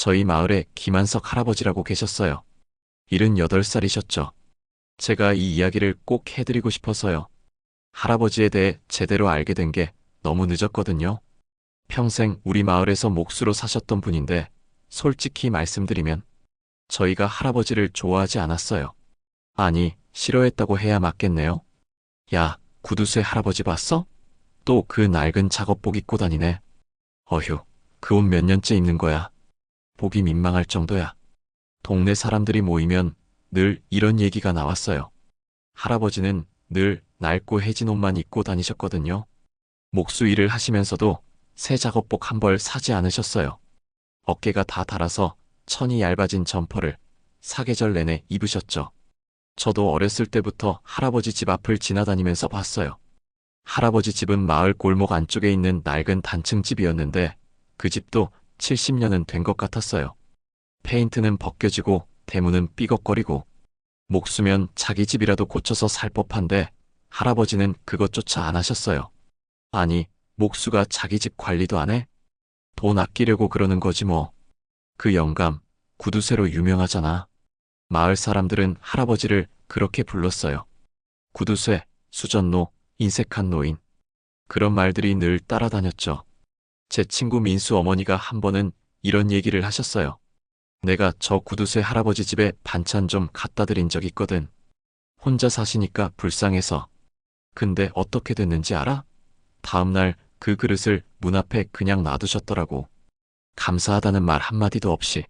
저희 마을에 김한석 할아버지라고 계셨어요. 78살이셨죠. 제가 이 이야기를 꼭 해드리고 싶어서요. 할아버지에 대해 제대로 알게 된 게 너무 늦었거든요. 평생 우리 마을에서 몫으로 사셨던 분인데 솔직히 말씀드리면 저희가 할아버지를 좋아하지 않았어요. 아니, 싫어했다고 해야 맞겠네요. 야, 구두쇠 할아버지 봤어? 또 그 낡은 작업복 입고 다니네. 어휴, 그 옷 몇 년째 입는 거야. 보기 민망할 정도야. 동네 사람들이 모이면 늘 이런 얘기가 나왔어요. 할아버지는 늘 낡고 해진 옷만 입고 다니셨거든요. 목수 일을 하시면서도 새 작업복 한 벌 사지 않으셨어요. 어깨가 다 닳아서 천이 얇아진 점퍼를 사계절 내내 입으셨죠. 저도 어렸을 때부터 할아버지 집 앞을 지나다니면서 봤어요. 할아버지 집은 마을 골목 안쪽에 있는 낡은 단층 집이었는데 그 집도 70년은 된 것 같았어요. 페인트는 벗겨지고 대문은 삐걱거리고 목수면 자기 집이라도 고쳐서 살 법한데 할아버지는 그것조차 안 하셨어요. 아니, 목수가 자기 집 관리도 안 해? 돈 아끼려고 그러는 거지 뭐. 그 영감, 구두쇠로 유명하잖아. 마을 사람들은 할아버지를 그렇게 불렀어요. 구두쇠, 수전노, 인색한 노인. 그런 말들이 늘 따라다녔죠. 제 친구 민수 어머니가 한 번은 이런 얘기를 하셨어요. 내가 저 구두쇠 할아버지 집에 반찬 좀 갖다 드린 적 있거든. 혼자 사시니까 불쌍해서. 근데 어떻게 됐는지 알아? 다음날 그 그릇을 문 앞에 그냥 놔두셨더라고. 감사하다는 말 한마디도 없이.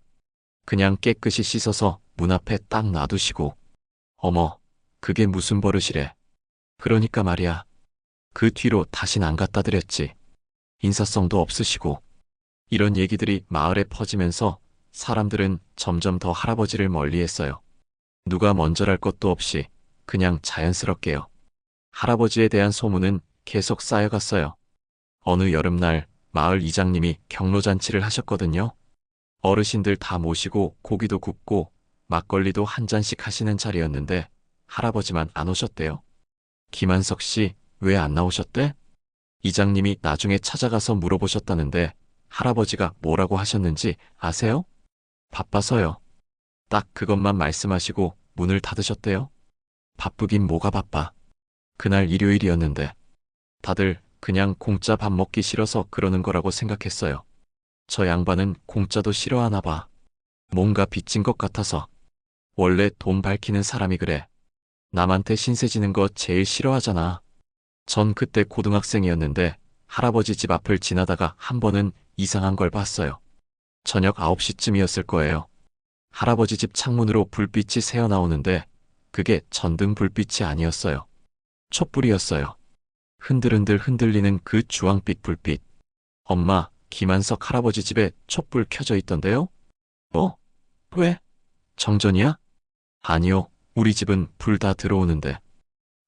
그냥 깨끗이 씻어서 문 앞에 딱 놔두시고. 어머, 그게 무슨 버릇이래. 그러니까 말이야. 그 뒤로 다신 안 갖다 드렸지. 인사성도 없으시고. 이런 얘기들이 마을에 퍼지면서 사람들은 점점 더 할아버지를 멀리 했어요. 누가 먼저랄 것도 없이 그냥 자연스럽게요. 할아버지에 대한 소문은 계속 쌓여갔어요. 어느 여름날 마을 이장님이 경로잔치를 하셨거든요. 어르신들 다 모시고 고기도 굽고 막걸리도 한 잔씩 하시는 자리였는데 할아버지만 안 오셨대요. 김한석 씨 왜 안 나오셨대? 이장님이 나중에 찾아가서 물어보셨다는데 할아버지가 뭐라고 하셨는지 아세요? 바빠서요. 딱 그것만 말씀하시고 문을 닫으셨대요. 바쁘긴 뭐가 바빠. 그날 일요일이었는데 다들 그냥 공짜 밥 먹기 싫어서 그러는 거라고 생각했어요. 저 양반은 공짜도 싫어하나 봐. 뭔가 빚진 것 같아서. 원래 돈 밝히는 사람이 그래. 남한테 신세 지는 거 제일 싫어하잖아. 전 그때 고등학생이었는데 할아버지 집 앞을 지나다가 한 번은 이상한 걸 봤어요. 저녁 9시쯤이었을 거예요. 할아버지 집 창문으로 불빛이 새어나오는데 그게 전등 불빛이 아니었어요. 촛불이었어요. 흔들흔들 흔들리는 그 주황빛 불빛. 엄마, 김한석 할아버지 집에 촛불 켜져 있던데요? 뭐? 왜? 정전이야? 아니요, 우리 집은 불 다 들어오는데.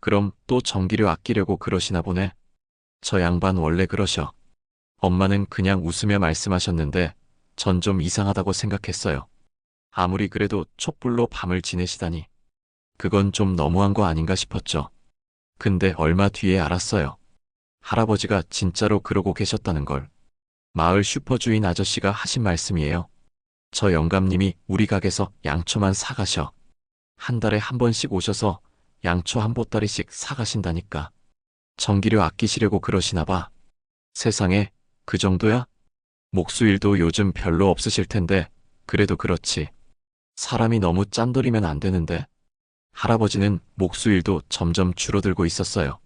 그럼 또 전기료 아끼려고 그러시나 보네. 저 양반 원래 그러셔. 엄마는 그냥 웃으며 말씀하셨는데 전 좀 이상하다고 생각했어요. 아무리 그래도 촛불로 밤을 지내시다니. 그건 좀 너무한 거 아닌가 싶었죠. 근데 얼마 뒤에 알았어요. 할아버지가 진짜로 그러고 계셨다는 걸. 마을 슈퍼주인 아저씨가 하신 말씀이에요. 저 영감님이 우리 가게에서 양초만 사가셔. 한 달에 한 번씩 오셔서 양초 한 보따리씩 사가신다니까. 전기료 아끼시려고 그러시나 봐. 세상에, 그 정도야? 목수일도 요즘 별로 없으실 텐데, 그래도 그렇지. 사람이 너무 짠돌이면 안 되는데. 할아버지는 목수일도 점점 줄어들고 있었어요.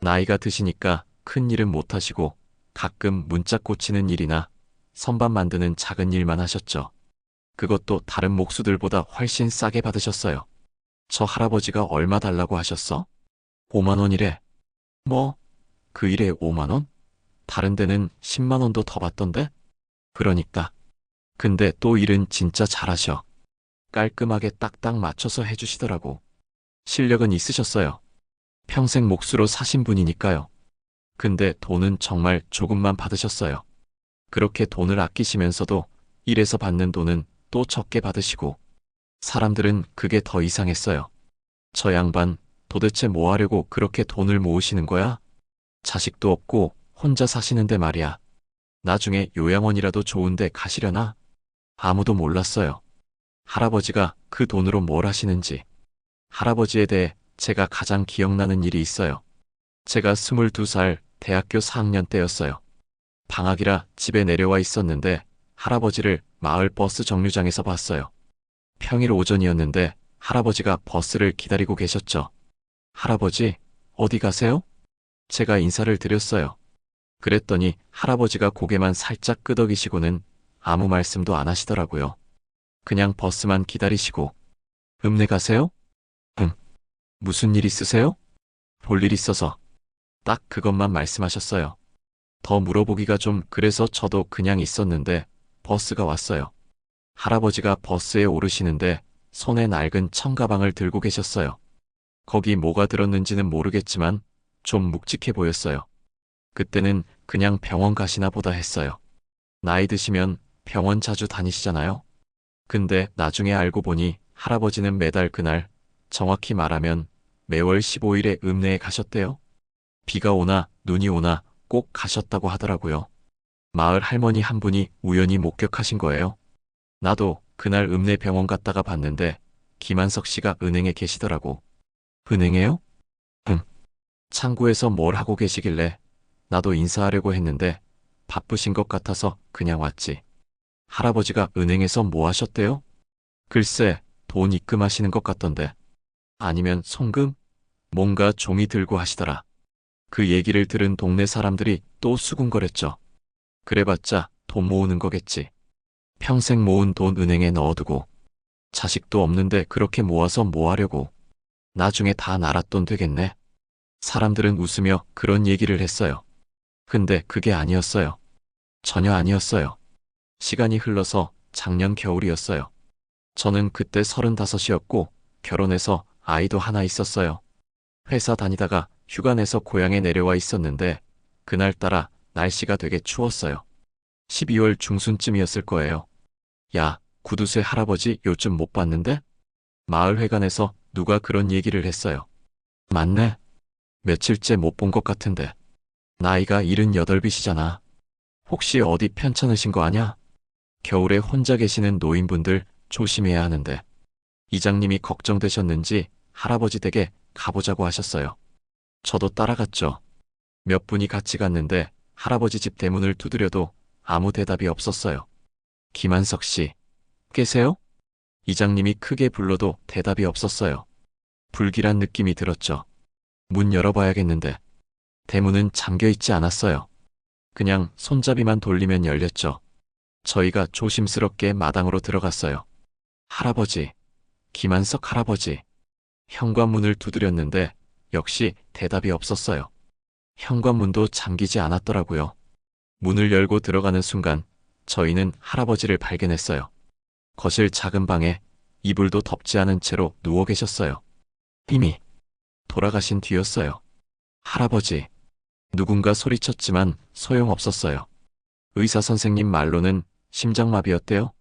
나이가 드시니까 큰 일은 못 하시고 가끔 문짝 고치는 일이나 선반 만드는 작은 일만 하셨죠. 그것도 다른 목수들보다 훨씬 싸게 받으셨어요. 저 할아버지가 얼마 달라고 하셨어? 5만 원이래. 뭐? 그 일에 5만 원? 다른 데는 10만 원도 더 받던데? 그러니까. 근데 또 일은 진짜 잘하셔. 깔끔하게 딱딱 맞춰서 해주시더라고. 실력은 있으셨어요. 평생 몫으로 사신 분이니까요. 근데 돈은 정말 조금만 받으셨어요. 그렇게 돈을 아끼시면서도 일에서 받는 돈은 또 적게 받으시고 사람들은 그게 더 이상했어요. 저 양반 도대체 뭐 하려고 그렇게 돈을 모으시는 거야? 자식도 없고 혼자 사시는데 말이야. 나중에 요양원이라도 좋은데 가시려나? 아무도 몰랐어요. 할아버지가 그 돈으로 뭘 하시는지. 할아버지에 대해 제가 가장 기억나는 일이 있어요. 제가 22살 대학교 4학년 때였어요. 방학이라 집에 내려와 있었는데 할아버지를 마을 버스 정류장에서 봤어요. 평일 오전이었는데 할아버지가 버스를 기다리고 계셨죠. 할아버지, 어디 가세요? 제가 인사를 드렸어요. 그랬더니 할아버지가 고개만 살짝 끄덕이시고는 아무 말씀도 안 하시더라고요. 그냥 버스만 기다리시고. 읍내 가세요? 응. 무슨 일 있으세요? 볼 일 있어서. 딱 그것만 말씀하셨어요. 더 물어보기가 좀 그래서 저도 그냥 있었는데 버스가 왔어요. 할아버지가 버스에 오르시는데 손에 낡은 청가방을 들고 계셨어요. 거기 뭐가 들었는지는 모르겠지만 좀 묵직해 보였어요. 그때는 그냥 병원 가시나 보다 했어요. 나이 드시면 병원 자주 다니시잖아요. 근데 나중에 알고 보니 할아버지는 매달 그날, 정확히 말하면 매월 15일에 읍내에 가셨대요. 비가 오나 눈이 오나 꼭 가셨다고 하더라고요. 마을 할머니 한 분이 우연히 목격하신 거예요. 나도 그날 읍내 병원 갔다가 봤는데 김한석 씨가 은행에 계시더라고. 은행에요? 응. 창구에서 뭘 하고 계시길래 나도 인사하려고 했는데 바쁘신 것 같아서 그냥 왔지. 할아버지가 은행에서 뭐 하셨대요? 글쎄, 돈 입금하시는 것 같던데. 아니면 송금? 뭔가 종이 들고 하시더라. 그 얘기를 들은 동네 사람들이 또 수군거렸죠. 그래봤자 돈 모으는 거겠지. 평생 모은 돈 은행에 넣어두고 자식도 없는데 그렇게 모아서 뭐 하려고. 나중에 다 나랏돈 되겠네. 사람들은 웃으며 그런 얘기를 했어요. 근데 그게 아니었어요. 전혀 아니었어요. 시간이 흘러서 작년 겨울이었어요. 저는 그때 서른다섯이었고 결혼해서 아이도 하나 있었어요. 회사 다니다가 휴가 내서 고향에 내려와 있었는데 그날따라 날씨가 되게 추웠어요. 12월 중순쯤이었을 거예요. 야, 구두쇠 할아버지 요즘 못 봤는데? 마을 회관에서 누가 그런 얘기를 했어요. 맞네. 며칠째 못 본 것 같은데. 나이가 78이시잖아. 혹시 어디 편찮으신 거 아냐? 겨울에 혼자 계시는 노인분들 조심해야 하는데. 이장님이 걱정되셨는지 할아버지 댁에 가보자고 하셨어요. 저도 따라갔죠. 몇 분이 같이 갔는데 할아버지 집 대문을 두드려도 아무 대답이 없었어요. 김한석 씨, 계세요? 이장님이 크게 불러도 대답이 없었어요. 불길한 느낌이 들었죠. 문 열어봐야겠는데. 대문은 잠겨 있지 않았어요. 그냥 손잡이만 돌리면 열렸죠. 저희가 조심스럽게 마당으로 들어갔어요. 할아버지, 김한석 할아버지. 현관문을 두드렸는데 역시 대답이 없었어요. 현관문도 잠기지 않았더라고요. 문을 열고 들어가는 순간 저희는 할아버지를 발견했어요. 거실 작은 방에 이불도 덮지 않은 채로 누워 계셨어요. 이미 돌아가신 뒤였어요. 할아버지. 누군가 소리쳤지만 소용없었어요. 의사 선생님 말로는 심장마비였대요.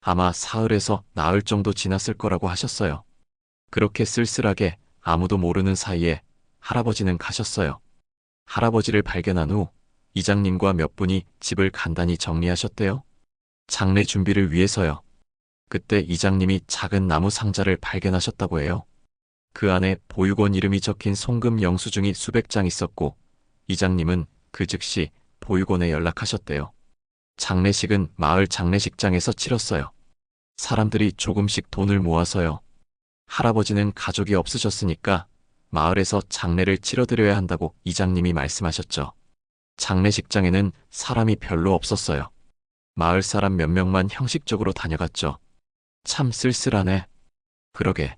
아마 사흘에서 나흘 정도 지났을 거라고 하셨어요. 그렇게 쓸쓸하게 아무도 모르는 사이에 할아버지는 가셨어요. 할아버지를 발견한 후 이장님과 몇 분이 집을 간단히 정리하셨대요. 장례 준비를 위해서요. 그때 이장님이 작은 나무 상자를 발견하셨다고 해요. 그 안에 보육원 이름이 적힌 송금 영수증이 수백 장 있었고 이장님은 그 즉시 보육원에 연락하셨대요. 장례식은 마을 장례식장에서 치렀어요. 사람들이 조금씩 돈을 모아서요. 할아버지는 가족이 없으셨으니까 마을에서 장례를 치러드려야 한다고 이장님이 말씀하셨죠. 장례식장에는 사람이 별로 없었어요. 마을 사람 몇 명만 형식적으로 다녀갔죠. 참 쓸쓸하네. 그러게.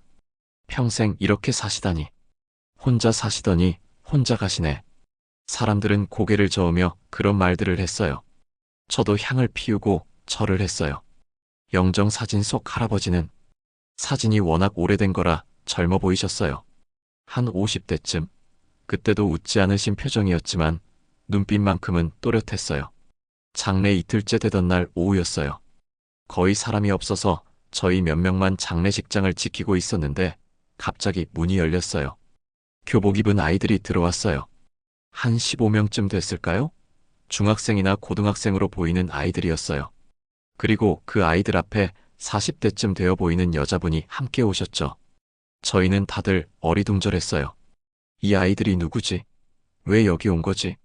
평생 이렇게 사시다니. 혼자 사시더니 혼자 가시네. 사람들은 고개를 저으며 그런 말들을 했어요. 저도 향을 피우고 절을 했어요. 영정 사진 속 할아버지는 사진이 워낙 오래된 거라 젊어 보이셨어요. 한 50대쯤. 그때도 웃지 않으신 표정이었지만 눈빛만큼은 또렷했어요. 장례 이틀째 되던 날 오후였어요. 거의 사람이 없어서 저희 몇 명만 장례식장을 지키고 있었는데 갑자기 문이 열렸어요. 교복 입은 아이들이 들어왔어요. 한 15명쯤 됐을까요? 중학생이나 고등학생으로 보이는 아이들이었어요. 그리고 그 아이들 앞에 40대쯤 되어 보이는 여자분이 함께 오셨죠. 저희는 다들 어리둥절했어요. 이 아이들이 누구지? 왜 여기 온 거지?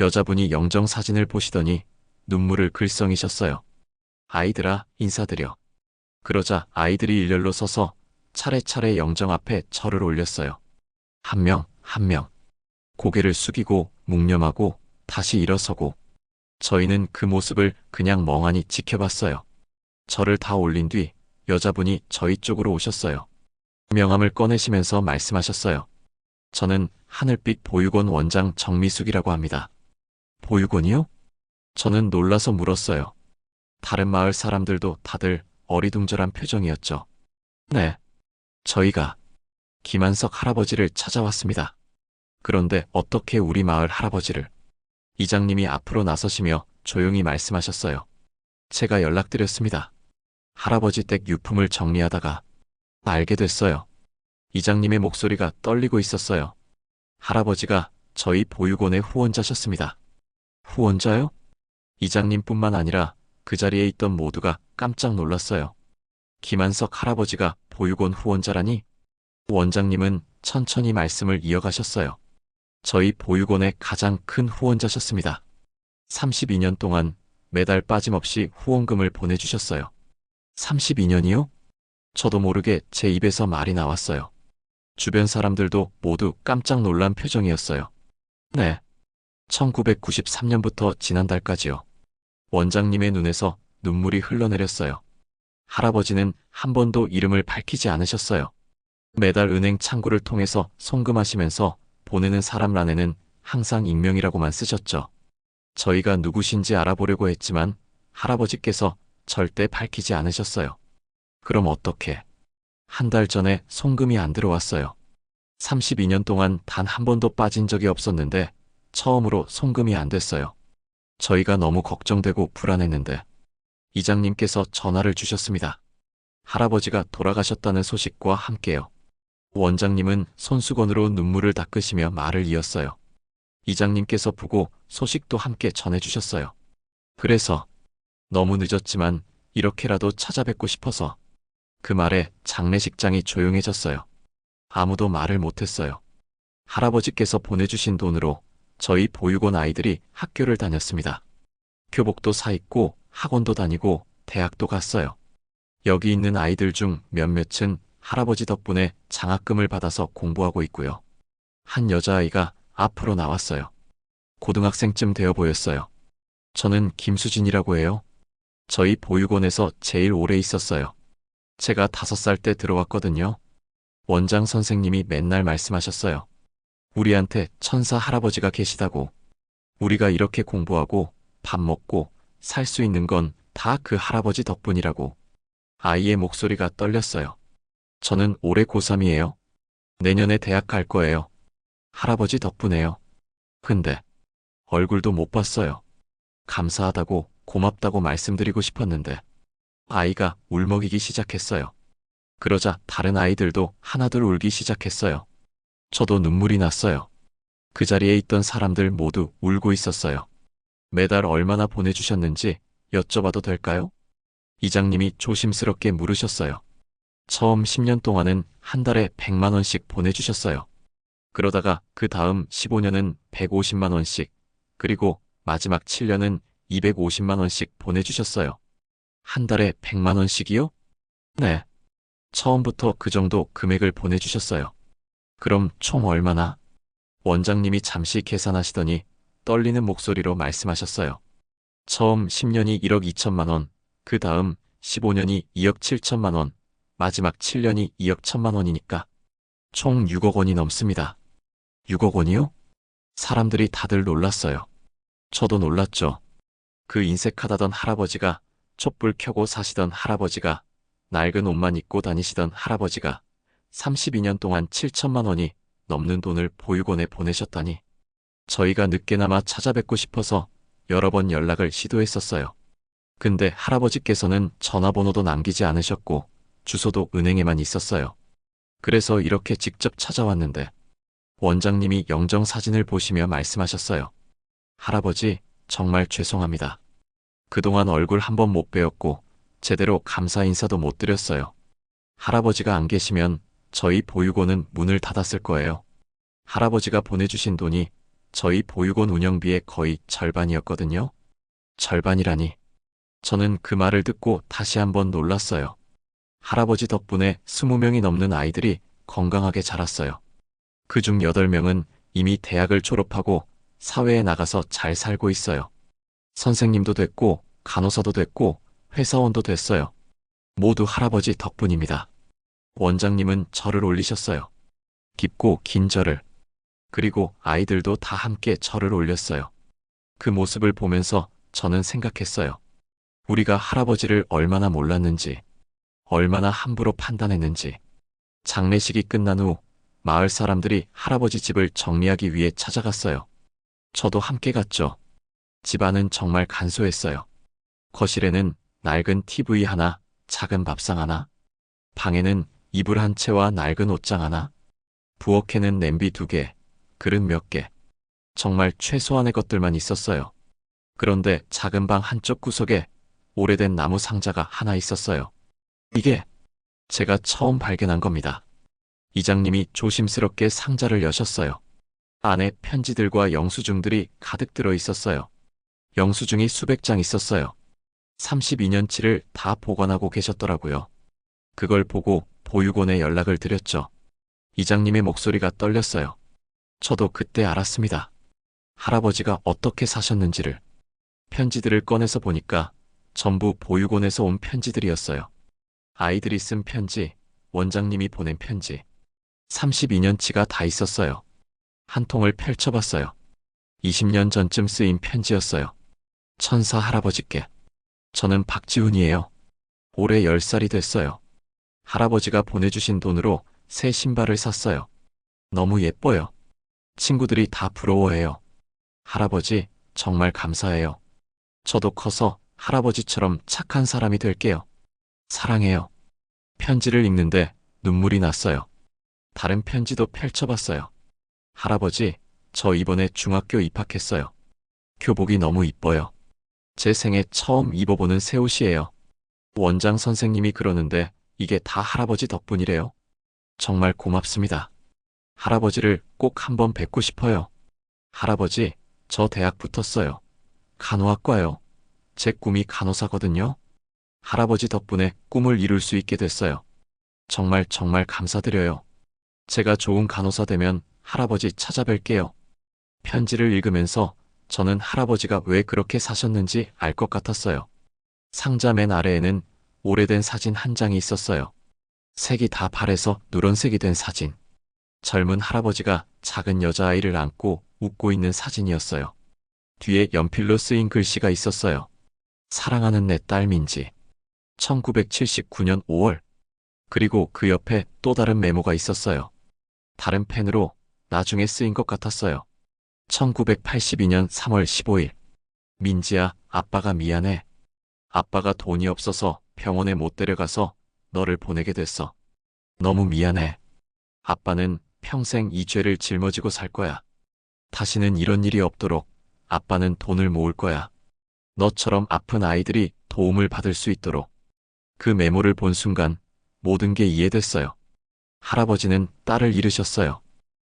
여자분이 영정 사진을 보시더니 눈물을 글썽이셨어요. 아이들아, 인사드려. 그러자 아이들이 일렬로 서서 차례차례 영정 앞에 절을 올렸어요. 한 명, 한 명. 고개를 숙이고 묵념하고 다시 일어서고 저희는 그 모습을 그냥 멍하니 지켜봤어요. 절을 다 올린 뒤 여자분이 저희 쪽으로 오셨어요. 명함을 꺼내시면서 말씀하셨어요. 저는 하늘빛 보육원 원장 정미숙이라고 합니다. 보육원이요? 저는 놀라서 물었어요. 다른 마을 사람들도 다들 어리둥절한 표정이었죠. 네. 저희가 김한석 할아버지를 찾아왔습니다. 그런데 어떻게 우리 마을 할아버지를? 이장님이 앞으로 나서시며 조용히 말씀하셨어요. 제가 연락드렸습니다. 할아버지 댁 유품을 정리하다가 알게 됐어요. 이장님의 목소리가 떨리고 있었어요. 할아버지가 저희 보육원의 후원자셨습니다. 후원자요? 이장님뿐만 아니라 그 자리에 있던 모두가 깜짝 놀랐어요. 김한석 할아버지가 보육원 후원자라니? 원장님은 천천히 말씀을 이어가셨어요. 저희 보육원의 가장 큰 후원자셨습니다. 32년 동안 매달 빠짐없이 후원금을 보내주셨어요. 32년이요? 저도 모르게 제 입에서 말이 나왔어요. 주변 사람들도 모두 깜짝 놀란 표정이었어요. 네. 1993년부터 지난달까지요. 원장님의 눈에서 눈물이 흘러내렸어요. 할아버지는 한 번도 이름을 밝히지 않으셨어요. 매달 은행 창구를 통해서 송금하시면서 보내는 사람란에는 항상 익명이라고만 쓰셨죠. 저희가 누구신지 알아보려고 했지만 할아버지께서 절대 밝히지 않으셨어요. 그럼 어떻게? 한 달 전에 송금이 안 들어왔어요. 32년 동안 단 한 번도 빠진 적이 없었는데 처음으로 송금이 안 됐어요. 저희가 너무 걱정되고 불안했는데 이장님께서 전화를 주셨습니다. 할아버지가 돌아가셨다는 소식과 함께요. 원장님은 손수건으로 눈물을 닦으시며 말을 이었어요. 이장님께서 보고 소식도 함께 전해주셨어요. 그래서 너무 늦었지만 이렇게라도 찾아뵙고 싶어서 그 말에 장례식장이 조용해졌어요. 아무도 말을 못했어요. 할아버지께서 보내주신 돈으로 저희 보육원 아이들이 학교를 다녔습니다. 교복도 사입고 학원도 다니고 대학도 갔어요. 여기 있는 아이들 중 몇몇은 할아버지 덕분에 장학금을 받아서 공부하고 있고요. 한 여자아이가 앞으로 나왔어요. 고등학생쯤 되어 보였어요. 저는 김수진이라고 해요. 저희 보육원에서 제일 오래 있었어요. 제가 다섯 살 때 들어왔거든요. 원장 선생님이 맨날 말씀하셨어요. 우리한테 천사 할아버지가 계시다고. 우리가 이렇게 공부하고 밥 먹고 살 수 있는 건 다 그 할아버지 덕분이라고. 아이의 목소리가 떨렸어요. 저는 올해 고3이에요. 내년에 대학 갈 거예요. 할아버지 덕분에요. 근데 얼굴도 못 봤어요. 감사하다고 고맙다고 말씀드리고 싶었는데 아이가 울먹이기 시작했어요. 그러자 다른 아이들도 하나둘 울기 시작했어요. 저도 눈물이 났어요. 그 자리에 있던 사람들 모두 울고 있었어요. 매달 얼마나 보내주셨는지 여쭤봐도 될까요? 이장님이 조심스럽게 물으셨어요. 처음 10년 동안은 한 달에 100만 원씩 보내주셨어요. 그러다가 그 다음 15년은 150만 원씩, 그리고 마지막 7년은 250만 원씩 보내주셨어요. 한 달에 100만 원씩이요? 네. 처음부터 그 정도 금액을 보내주셨어요. 그럼 총 얼마나? 원장님이 잠시 계산하시더니 떨리는 목소리로 말씀하셨어요. 처음 10년이 1억 2천만 원, 그 다음 15년이 2억 7천만 원, 마지막 7년이 2억 1천만 원이니까 총 6억 원이 넘습니다. 6억 원이요? 사람들이 다들 놀랐어요. 저도 놀랐죠. 그 인색하다던 할아버지가 촛불 켜고 사시던 할아버지가 낡은 옷만 입고 다니시던 할아버지가 32년 동안 7천만 원이 넘는 돈을 보육원에 보내셨다니 저희가 늦게나마 찾아뵙고 싶어서 여러 번 연락을 시도했었어요. 근데 할아버지께서는 전화번호도 남기지 않으셨고 주소도 은행에만 있었어요. 그래서 이렇게 직접 찾아왔는데 원장님이 영정 사진을 보시며 말씀하셨어요. 할아버지, 정말 죄송합니다. 그동안 얼굴 한 번 못 뵈었고 제대로 감사 인사도 못 드렸어요. 할아버지가 안 계시면 저희 보육원은 문을 닫았을 거예요. 할아버지가 보내주신 돈이 저희 보육원 운영비의 거의 절반이었거든요. 절반이라니. 저는 그 말을 듣고 다시 한번 놀랐어요. 할아버지 덕분에 20명이 넘는 아이들이 건강하게 자랐어요. 그 중 8명은 이미 대학을 졸업하고 사회에 나가서 잘 살고 있어요. 선생님도 됐고, 간호사도 됐고, 회사원도 됐어요. 모두 할아버지 덕분입니다. 원장님은 절을 올리셨어요. 깊고 긴 절을. 그리고 아이들도 다 함께 절을 올렸어요. 그 모습을 보면서 저는 생각했어요. 우리가 할아버지를 얼마나 몰랐는지, 얼마나 함부로 판단했는지. 장례식이 끝난 후 마을 사람들이 할아버지 집을 정리하기 위해 찾아갔어요. 저도 함께 갔죠. 집안은 정말 간소했어요. 거실에는 낡은 TV 하나, 작은 밥상 하나, 방에는 이불 한 채와 낡은 옷장 하나, 부엌에는 냄비 두 개, 그릇 몇 개. 정말 최소한의 것들만 있었어요. 그런데 작은 방 한쪽 구석에 오래된 나무 상자가 하나 있었어요. 이게 제가 처음 발견한 겁니다. 이장님이 조심스럽게 상자를 여셨어요. 안에 편지들과 영수증들이 가득 들어 있었어요. 영수증이 수백 장 있었어요. 32년치를 다 보관하고 계셨더라고요. 그걸 보고 보육원에 연락을 드렸죠. 이장님의 목소리가 떨렸어요. 저도 그때 알았습니다. 할아버지가 어떻게 사셨는지를. 편지들을 꺼내서 보니까 전부 보육원에서 온 편지들이었어요. 아이들이 쓴 편지, 원장님이 보낸 편지. 32년치가 다 있었어요. 한 통을 펼쳐봤어요. 20년 전쯤 쓰인 편지였어요. 천사 할아버지께. 저는 박지훈이에요. 올해 10살이 됐어요. 할아버지가 보내주신 돈으로 새 신발을 샀어요. 너무 예뻐요. 친구들이 다 부러워해요. 할아버지, 정말 감사해요. 저도 커서 할아버지처럼 착한 사람이 될게요. 사랑해요. 편지를 읽는데 눈물이 났어요. 다른 편지도 펼쳐봤어요. 할아버지, 저 이번에 중학교 입학했어요. 교복이 너무 이뻐요. 제 생애 처음 입어보는 새 옷이에요. 원장 선생님이 그러는데 이게 다 할아버지 덕분이래요. 정말 고맙습니다. 할아버지를 꼭 한번 뵙고 싶어요. 할아버지, 저 대학 붙었어요. 간호학과요. 제 꿈이 간호사거든요. 할아버지 덕분에 꿈을 이룰 수 있게 됐어요. 정말 정말 감사드려요. 제가 좋은 간호사 되면 할아버지 찾아뵐게요. 편지를 읽으면서 저는 할아버지가 왜 그렇게 사셨는지 알 것 같았어요. 상자 맨 아래에는 오래된 사진 한 장이 있었어요. 색이 다 발해서 누런색이 된 사진. 젊은 할아버지가 작은 여자아이를 안고 웃고 있는 사진이었어요. 뒤에 연필로 쓰인 글씨가 있었어요. 사랑하는 내 딸 민지. 1979년 5월. 그리고 그 옆에 또 다른 메모가 있었어요. 다른 펜으로 나중에 쓰인 것 같았어요. 1982년 3월 15일. 민지야, 아빠가 미안해. 아빠가 돈이 없어서 병원에 못 데려가서 너를 보내게 됐어. 너무 미안해. 아빠는 평생 이 죄를 짊어지고 살 거야. 다시는 이런 일이 없도록 아빠는 돈을 모을 거야. 너처럼 아픈 아이들이 도움을 받을 수 있도록. 그 메모를 본 순간 모든 게 이해됐어요. 할아버지는 딸을 잃으셨어요.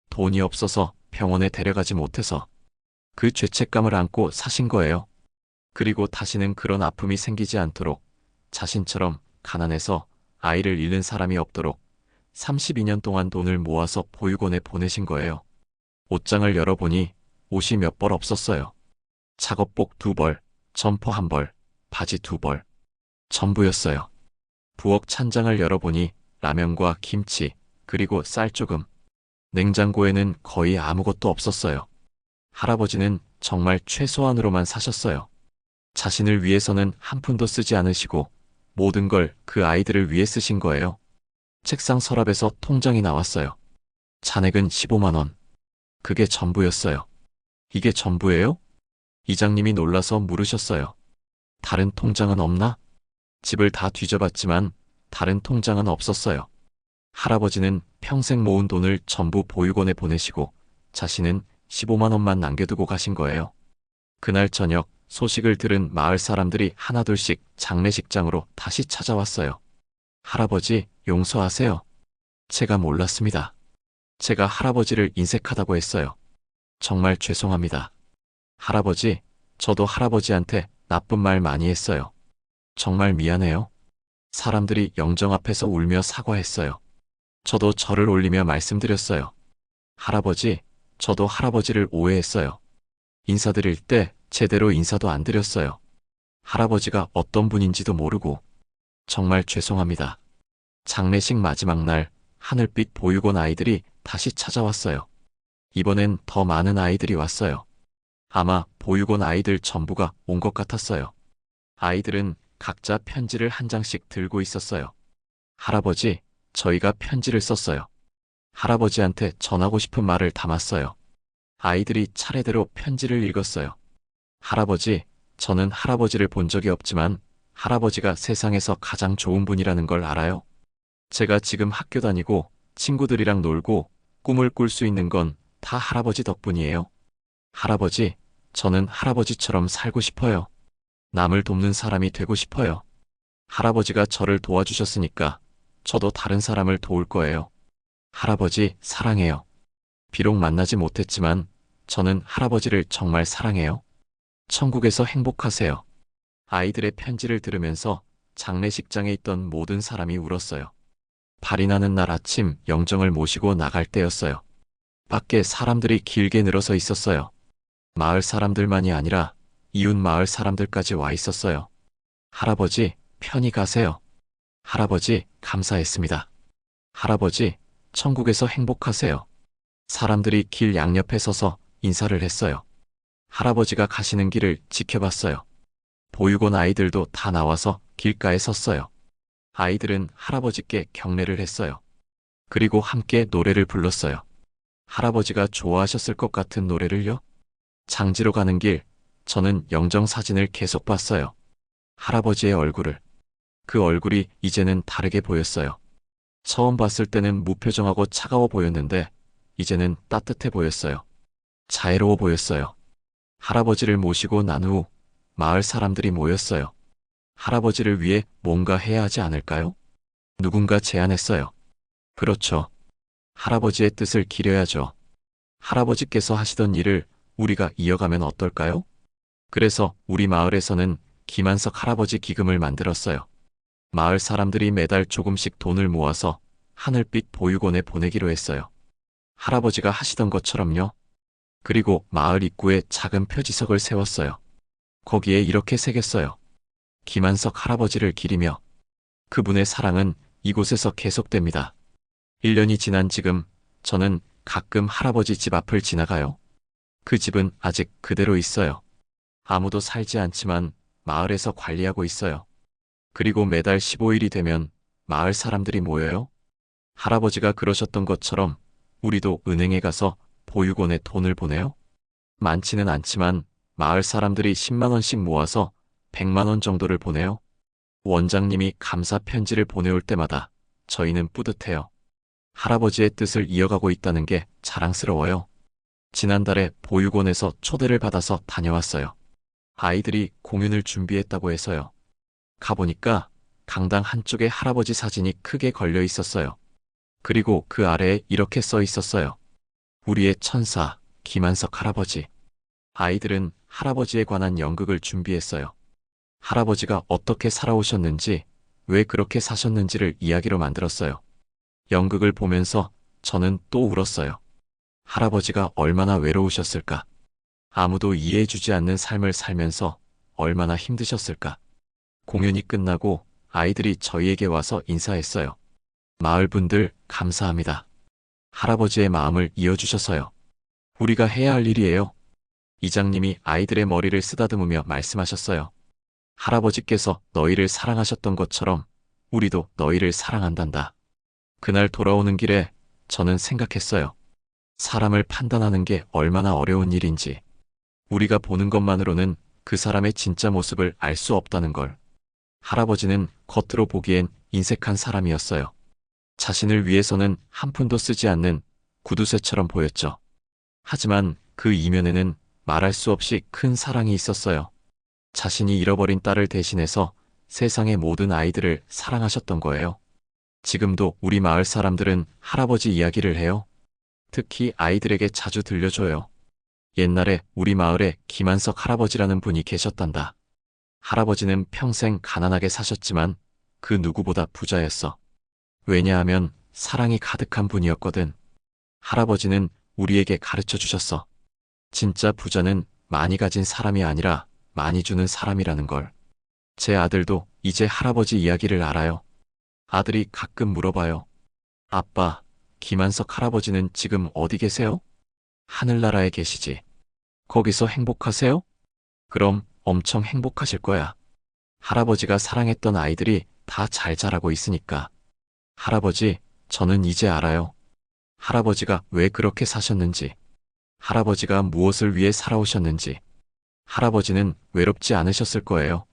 돈이 없어서 병원에 데려가지 못해서 그 죄책감을 안고 사신 거예요. 그리고 다시는 그런 아픔이 생기지 않도록 자신처럼 가난해서 아이를 잃는 사람이 없도록 32년 동안 돈을 모아서 보육원에 보내신 거예요. 옷장을 열어보니 옷이 몇 벌 없었어요. 작업복 두 벌, 점퍼 한 벌, 바지 두 벌. 전부였어요. 부엌 찬장을 열어보니 라면과 김치, 그리고 쌀 조금. 냉장고에는 거의 아무것도 없었어요. 할아버지는 정말 최소한으로만 사셨어요. 자신을 위해서는 한 푼도 쓰지 않으시고 모든 걸 그 아이들을 위해 쓰신 거예요. 책상 서랍에서 통장이 나왔어요. 잔액은 15만 원. 그게 전부였어요. 이게 전부예요? 이장님이 놀라서 물으셨어요. 다른 통장은 없나? 집을 다 뒤져봤지만 다른 통장은 없었어요. 할아버지는 평생 모은 돈을 전부 보육원에 보내시고 자신은 15만 원만 남겨두고 가신 거예요. 그날 저녁 소식을 들은 마을 사람들이 하나둘씩 장례식장으로 다시 찾아왔어요. 할아버지, 용서하세요. 제가 몰랐습니다. 제가 할아버지를 인색하다고 했어요. 정말 죄송합니다. 할아버지, 저도 할아버지한테 나쁜 말 많이 했어요. 정말 미안해요. 사람들이 영정 앞에서 울며 사과했어요. 저도 절을 올리며 말씀드렸어요. 할아버지, 저도 할아버지를 오해했어요. 인사드릴 때 제대로 인사도 안 드렸어요. 할아버지가 어떤 분인지도 모르고 정말 죄송합니다. 장례식 마지막 날 하늘빛 보육원 아이들이 다시 찾아왔어요. 이번엔 더 많은 아이들이 왔어요. 아마 보육원 아이들 전부가 온 것 같았어요. 아이들은 각자 편지를 한 장씩 들고 있었어요. 할아버지, 저희가 편지를 썼어요. 할아버지한테 전하고 싶은 말을 담았어요. 아이들이 차례대로 편지를 읽었어요. 할아버지, 저는 할아버지를 본 적이 없지만 할아버지가 세상에서 가장 좋은 분이라는 걸 알아요. 제가 지금 학교 다니고 친구들이랑 놀고 꿈을 꿀 수 있는 건 다 할아버지 덕분이에요. 할아버지, 저는 할아버지처럼 살고 싶어요. 남을 돕는 사람이 되고 싶어요. 할아버지가 저를 도와주셨으니까 저도 다른 사람을 도울 거예요. 할아버지, 사랑해요. 비록 만나지 못했지만 저는 할아버지를 정말 사랑해요. 천국에서 행복하세요. 아이들의 편지를 들으면서 장례식장에 있던 모든 사람이 울었어요. 발이 나는 날 아침 영정을 모시고 나갈 때였어요. 밖에 사람들이 길게 늘어서 있었어요. 마을 사람들만이 아니라 이웃 마을 사람들까지 와 있었어요. 할아버지, 편히 가세요. 할아버지, 감사했습니다. 할아버지, 천국에서 행복하세요. 사람들이 길 양옆에 서서 인사를 했어요. 할아버지가 가시는 길을 지켜봤어요. 보육원 아이들도 다 나와서 길가에 섰어요. 아이들은 할아버지께 경례를 했어요. 그리고 함께 노래를 불렀어요. 할아버지가 좋아하셨을 것 같은 노래를요? 장지로 가는 길, 저는 영정 사진을 계속 봤어요. 할아버지의 얼굴을. 그 얼굴이 이제는 다르게 보였어요. 처음 봤을 때는 무표정하고 차가워 보였는데, 이제는 따뜻해 보였어요. 자애로워 보였어요. 할아버지를 모시고 난 후 마을 사람들이 모였어요. 할아버지를 위해 뭔가 해야 하지 않을까요? 누군가 제안했어요. 그렇죠. 할아버지의 뜻을 기려야죠. 할아버지께서 하시던 일을 우리가 이어가면 어떨까요? 그래서 우리 마을에서는 김한석 할아버지 기금을 만들었어요. 마을 사람들이 매달 조금씩 돈을 모아서 하늘빛 보육원에 보내기로 했어요. 할아버지가 하시던 것처럼요. 그리고 마을 입구에 작은 표지석을 세웠어요. 거기에 이렇게 새겼어요. 김한석 할아버지를 기리며 그분의 사랑은 이곳에서 계속됩니다. 1년이 지난 지금 저는 가끔 할아버지 집 앞을 지나가요. 그 집은 아직 그대로 있어요. 아무도 살지 않지만 마을에서 관리하고 있어요. 그리고 매달 15일이 되면 마을 사람들이 모여요. 할아버지가 그러셨던 것처럼 우리도 은행에 가서 보육원에 돈을 보내요. 많지는 않지만 마을 사람들이 10만원씩 모아서 100만원 정도를 보내요. 원장님이 감사 편지를 보내올 때마다 저희는 뿌듯해요. 할아버지의 뜻을 이어가고 있다는 게 자랑스러워요. 지난달에 보육원에서 초대를 받아서 다녀왔어요. 아이들이 공연을 준비했다고 해서요. 가보니까 강당 한쪽에 할아버지 사진이 크게 걸려 있었어요. 그리고 그 아래에 이렇게 써 있었어요. 우리의 천사, 김한석 할아버지. 아이들은 할아버지에 관한 연극을 준비했어요. 할아버지가 어떻게 살아오셨는지, 왜 그렇게 사셨는지를 이야기로 만들었어요. 연극을 보면서 저는 또 울었어요. 할아버지가 얼마나 외로우셨을까? 아무도 이해해주지 않는 삶을 살면서 얼마나 힘드셨을까? 공연이 끝나고 아이들이 저희에게 와서 인사했어요. 마을 분들 감사합니다. 할아버지의 마음을 이어주셔서요. 우리가 해야 할 일이에요. 이장님이 아이들의 머리를 쓰다듬으며 말씀하셨어요. 할아버지께서 너희를 사랑하셨던 것처럼 우리도 너희를 사랑한단다. 그날 돌아오는 길에 저는 생각했어요. 사람을 판단하는 게 얼마나 어려운 일인지. 우리가 보는 것만으로는 그 사람의 진짜 모습을 알 수 없다는 걸. 할아버지는 겉으로 보기엔 인색한 사람이었어요. 자신을 위해서는 한 푼도 쓰지 않는 구두쇠처럼 보였죠. 하지만 그 이면에는 말할 수 없이 큰 사랑이 있었어요. 자신이 잃어버린 딸을 대신해서 세상의 모든 아이들을 사랑하셨던 거예요. 지금도 우리 마을 사람들은 할아버지 이야기를 해요. 특히 아이들에게 자주 들려줘요. 옛날에 우리 마을에 김한석 할아버지라는 분이 계셨단다. 할아버지는 평생 가난하게 사셨지만 그 누구보다 부자였어. 왜냐하면 사랑이 가득한 분이었거든. 할아버지는 우리에게 가르쳐 주셨어. 진짜 부자는 많이 가진 사람이 아니라 많이 주는 사람이라는 걸. 제 아들도 이제 할아버지 이야기를 알아요. 아들이 가끔 물어봐요. 아빠, 김한석 할아버지는 지금 어디 계세요? 하늘나라에 계시지. 거기서 행복하세요? 그럼 엄청 행복하실 거야. 할아버지가 사랑했던 아이들이 다 잘 자라고 있으니까. 할아버지, 저는 이제 알아요. 할아버지가 왜 그렇게 사셨는지. 할아버지가 무엇을 위해 살아오셨는지. 할아버지는 외롭지 않으셨을 거예요.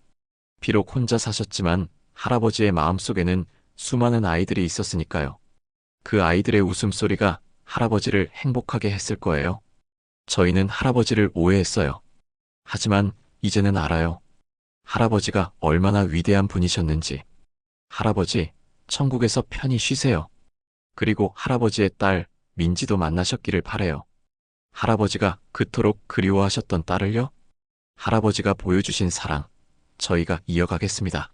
비록 혼자 사셨지만 할아버지의 마음속에는 수많은 아이들이 있었으니까요. 그 아이들의 웃음소리가 할아버지를 행복하게 했을 거예요. 저희는 할아버지를 오해했어요. 하지만 이제는 알아요. 할아버지가 얼마나 위대한 분이셨는지. 할아버지, 천국에서 편히 쉬세요. 그리고 할아버지의 딸, 민지도 만나셨기를 바래요. 할아버지가 그토록 그리워하셨던 딸을요? 할아버지가 보여주신 사랑, 저희가 이어가겠습니다.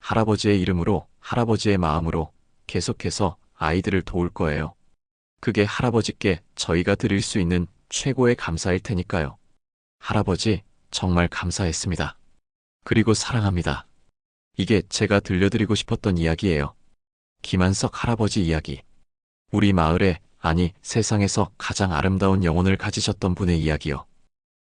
할아버지의 이름으로, 할아버지의 마음으로 계속해서 아이들을 도울 거예요. 그게 할아버지께 저희가 드릴 수 있는 최고의 감사일 테니까요. 할아버지, 정말 감사했습니다. 그리고 사랑합니다. 이게 제가 들려드리고 싶었던 이야기예요. 김한석 할아버지 이야기. 우리 마을에, 아니 세상에서 가장 아름다운 영혼을 가지셨던 분의 이야기요.